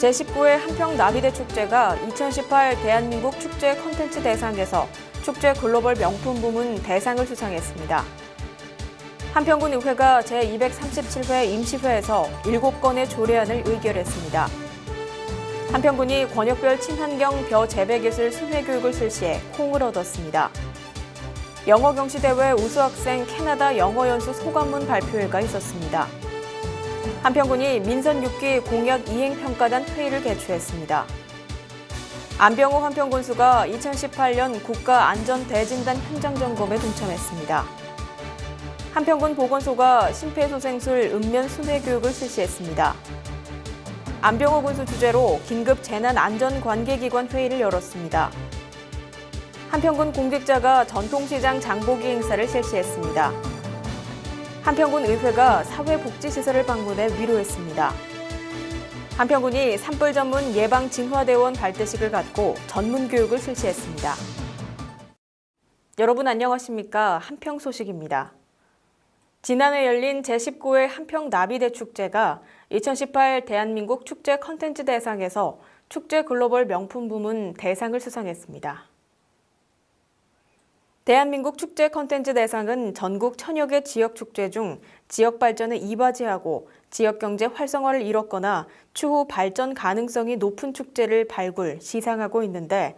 제19회 한평 나비대 축제가 2018 대한민국 축제 콘텐츠 대상에서 축제 글로벌 명품 부문 대상을 수상했습니다. 한평군 의회가 제237회 임시회에서 7건의 조례안을 의결했습니다. 한평군이 권역별 친환경 벼 재배 기술 순회 교육을 실시해 홍을 얻었습니다. 영어 경시대회 우수학생 캐나다 영어 연수 소감문 발표회가 있었습니다. 한평군이 민선 6기 공약 이행평가단 회의를 개최했습니다. 안병호 한평군수가 2018년 국가안전대진단 현장 점검에 동참했습니다. 한평군 보건소가 심폐소생술 읍면 순회 교육을 실시했습니다. 안병호 군수 주재로 긴급 재난 안전 관계기관 회의를 열었습니다. 한평군 공직자가 전통시장 장보기 행사를 실시했습니다. 한평군 의회가 사회복지시설을 방문해 위로했습니다. 한평군이 산불 전문 예방 진화대원 발대식을 갖고 전문 교육을 실시했습니다. 여러분 안녕하십니까? 한평 소식입니다. 지난해 열린 제19회 한평 나비대 축제가 2018 대한민국 축제 컨텐츠 대상에서 축제 글로벌 명품 부문 대상을 수상했습니다. 대한민국 축제 컨텐츠 대상은 전국 천여 개 지역 축제 중 지역 발전에 이바지하고 지역 경제 활성화를 이뤘거나 추후 발전 가능성이 높은 축제를 발굴, 시상하고 있는데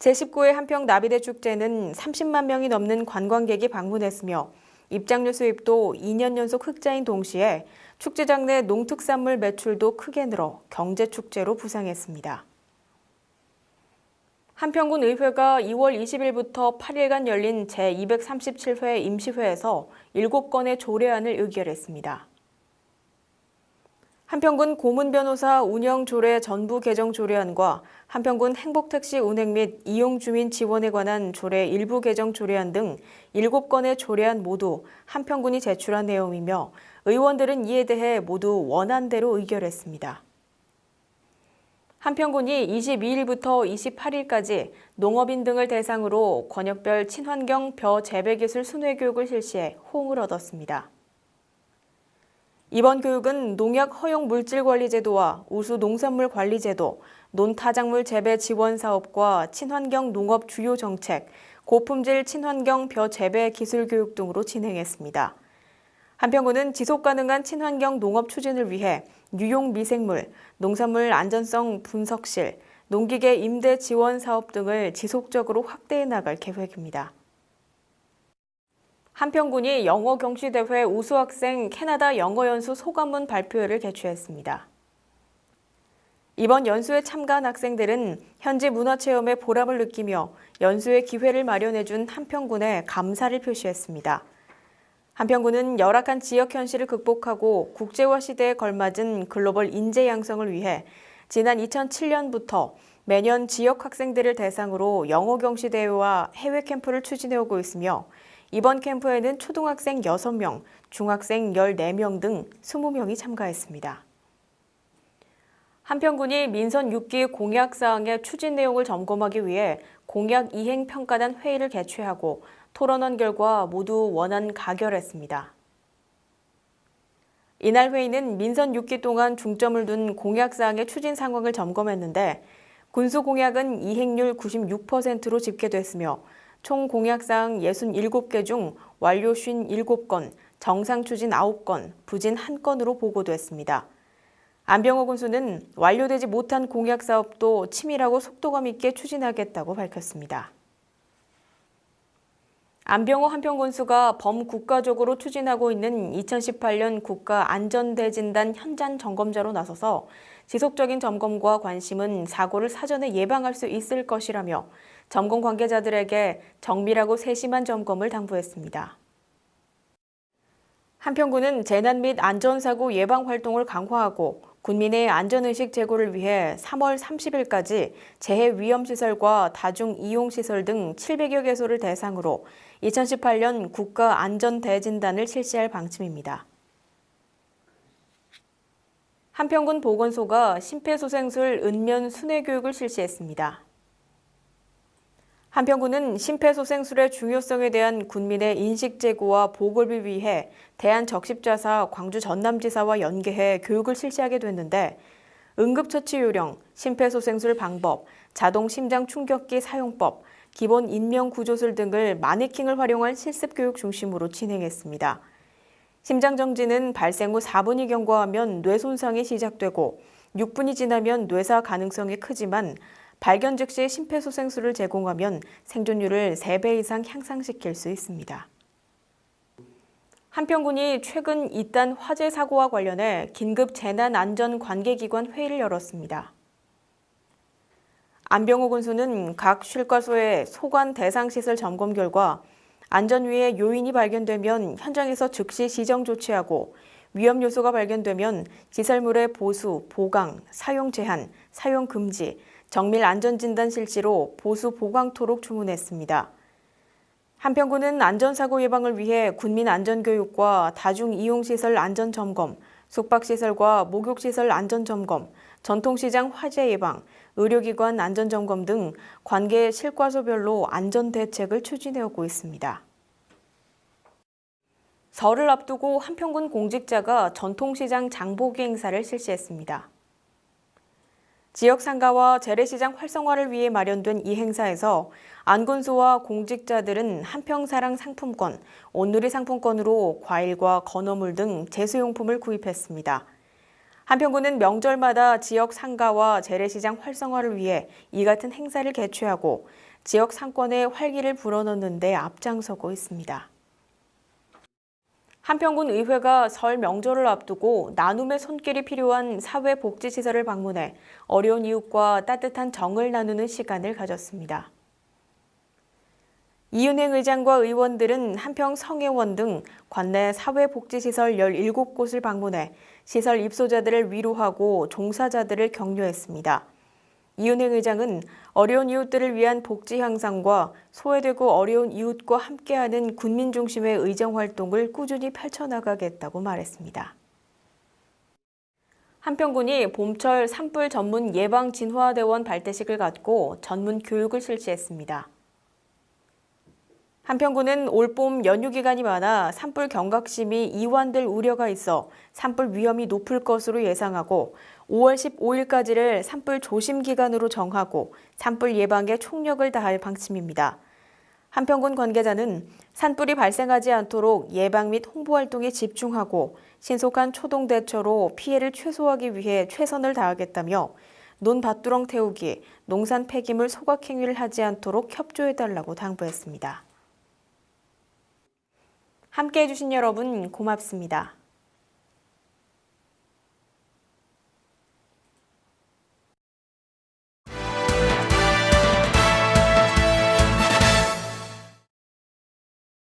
제19회 한평 나비대 축제는 30만 명이 넘는 관광객이 방문했으며 입장료 수입도 2년 연속 흑자인 동시에 축제장 내 농특산물 매출도 크게 늘어 경제축제로 부상했습니다. 한평군 의회가 2월 20일부터 8일간 열린 제237회 임시회에서 7건의 조례안을 의결했습니다. 한평군 고문 변호사 운영 조례 전부 개정 조례안과 한평군 행복택시 운행 및 이용 주민 지원에 관한 조례 일부 개정 조례안 등 7건의 조례안 모두 한평군이 제출한 내용이며 의원들은 이에 대해 모두 원안대로 의결했습니다. 한평군이 22일부터 28일까지 농업인 등을 대상으로 권역별 친환경 벼 재배 기술 순회 교육을 실시해 호응을 얻었습니다. 이번 교육은 농약 허용 물질 관리 제도와 우수 농산물 관리 제도, 논타작물 재배 지원 사업과 친환경 농업 주요 정책, 고품질 친환경 벼 재배 기술 교육 등으로 진행했습니다. 한평군은 지속 가능한 친환경 농업 추진을 위해 유용 미생물, 농산물 안전성 분석실, 농기계 임대 지원 사업 등을 지속적으로 확대해 나갈 계획입니다. 한평군이 영어 경시대회 우수학생 캐나다 영어 연수 소감문 발표회를 개최했습니다. 이번 연수에 참가한 학생들은 현지 문화체험의 보람을 느끼며 연수의 기회를 마련해준 한평군에 감사를 표시했습니다. 한평군은 열악한 지역 현실을 극복하고 국제화 시대에 걸맞은 글로벌 인재 양성을 위해 지난 2007년부터 매년 지역 학생들을 대상으로 영어 경시 대회와 해외 캠프를 추진해 오고 있으며 이번 캠프에는 초등학생 6명, 중학생 14명 등 20명이 참가했습니다. 한평군이 민선 6기 공약 사항의 추진 내용을 점검하기 위해 공약 이행 평가단 회의를 개최하고 토론원 결과 모두 원안 가결했습니다. 이날 회의는 민선 6기 동안 중점을 둔 공약 사항의 추진 상황을 점검했는데 군수 공약은 이행률 96%로 집계됐으며 총 공약 사항 67개 중 완료 57건, 정상 추진 9건, 부진 1건으로 보고됐습니다. 안병호 군수는 완료되지 못한 공약 사업도 치밀하고 속도감 있게 추진하겠다고 밝혔습니다. 안병호 한평군수가 범국가적으로 추진하고 있는 2018년 국가 안전대진단 현장 점검자로 나서서 지속적인 점검과 관심은 사고를 사전에 예방할 수 있을 것이라며 점검 관계자들에게 정밀하고 세심한 점검을 당부했습니다. 한평군은 재난 및 안전사고 예방 활동을 강화하고 군민의 안전의식 제고를 위해 3월 30일까지 재해 위험시설과 다중이용시설 등 700여 개소를 대상으로 2018년 국가안전대진단을 실시할 방침입니다. 한평군 보건소가 심폐소생술 은면 순회 교육을 실시했습니다. 한평군은 심폐소생술의 중요성에 대한 군민의 인식 제고와 보급을 위해 대한적십자사 광주 전남지사와 연계해 교육을 실시하게 됐는데 응급처치 요령, 심폐소생술 방법, 자동 심장 충격기 사용법, 기본 인명 구조술 등을 마네킹을 활용한 실습 교육 중심으로 진행했습니다. 심장 정지는 발생 후 4분이 경과하면 뇌 손상이 시작되고 6분이 지나면 뇌사 가능성이 크지만 발견 즉시 심폐소생술을 제공하면 생존율을 3배 이상 향상시킬 수 있습니다. 한평군이 최근 잇단 화재 사고와 관련해 긴급 재난안전관계기관 회의를 열었습니다. 안병호 군수는 각 쉴과소의 소관 대상 시설 점검 결과 안전위의 요인이 발견되면 현장에서 즉시 시정 조치하고 위험 요소가 발견되면 시설물의 보수, 보강, 사용 제한, 사용 금지, 정밀 안전진단 실시로 보수 보강토록 주문했습니다. 한평군은 안전사고 예방을 위해 군민 안전교육과 다중이용시설 안전점검, 숙박시설과 목욕시설 안전점검, 전통시장 화재 예방, 의료기관 안전점검 등 관계 실과소별로 안전대책을 추진해 오고 있습니다. 설을 앞두고 한평군 공직자가 전통시장 장보기 행사를 실시했습니다. 지역 상가와 재래시장 활성화를 위해 마련된 이 행사에서 안군수와 공직자들은 한평사랑 상품권, 온누리 상품권으로 과일과 건어물 등 제수용품을 구입했습니다. 한평군은 명절마다 지역 상가와 재래시장 활성화를 위해 이 같은 행사를 개최하고 지역 상권에 활기를 불어넣는 데 앞장서고 있습니다. 한평군 의회가 설 명절을 앞두고 나눔의 손길이 필요한 사회복지시설을 방문해 어려운 이웃과 따뜻한 정을 나누는 시간을 가졌습니다. 이은행 의장과 의원들은 한평 성혜원 등 관내 사회복지시설 17곳을 방문해 시설 입소자들을 위로하고 종사자들을 격려했습니다. 이은행 의장은 어려운 이웃들을 위한 복지 향상과 소외되고 어려운 이웃과 함께하는 군민 중심의 의정 활동을 꾸준히 펼쳐나가겠다고 말했습니다. 한평군이 봄철 산불 전문 예방 진화대원 발대식을 갖고 전문 교육을 실시했습니다. 한평군은 올봄 연휴 기간이 많아 산불 경각심이 이완될 우려가 있어 산불 위험이 높을 것으로 예상하고 5월 15일까지를 산불 조심 기간으로 정하고 산불 예방에 총력을 다할 방침입니다. 한평군 관계자는 산불이 발생하지 않도록 예방 및 홍보 활동에 집중하고 신속한 초동 대처로 피해를 최소화하기 위해 최선을 다하겠다며 논밭두렁 태우기, 농산 폐기물 소각 행위를 하지 않도록 협조해달라고 당부했습니다. 함께 해주신 여러분 고맙습니다.